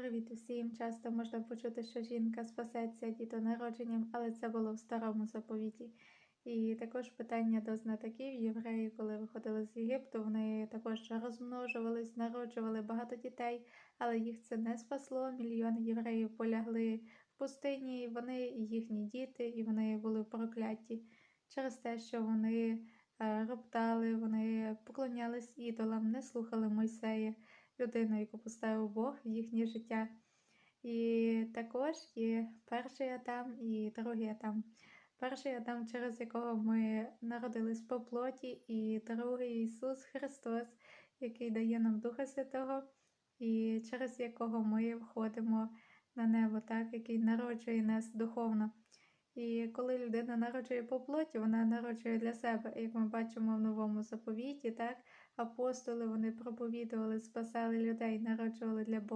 Привіт усім! Часто можна почути, що жінка спасеться дітонародженням, але це було в старому заповіті. І також питання до знатоків євреї, коли виходили з Єгипту, вони також розмножувались, народжували багато дітей, але їх це не спасло. Мільйони євреїв полягли в пустині, і вони і їхні діти, і вони були прокляті через те, що вони е, роптали, вони поклонялись ідолам, не слухали Мойсея людину, яку поставив Бог в їхнє життя. І також є перший Адам і другий Адам. Перший Адам, через якого ми народились по плоті, і другий Ісус Христос, який дає нам Духа Святого, і через якого ми входимо на небо, так, який народжує нас духовно. І коли людина народжує по плоті, вона народжує для себе, як ми бачимо в новому заповіті, так апостоли вони проповідували, спасали людей, народжували для Бога.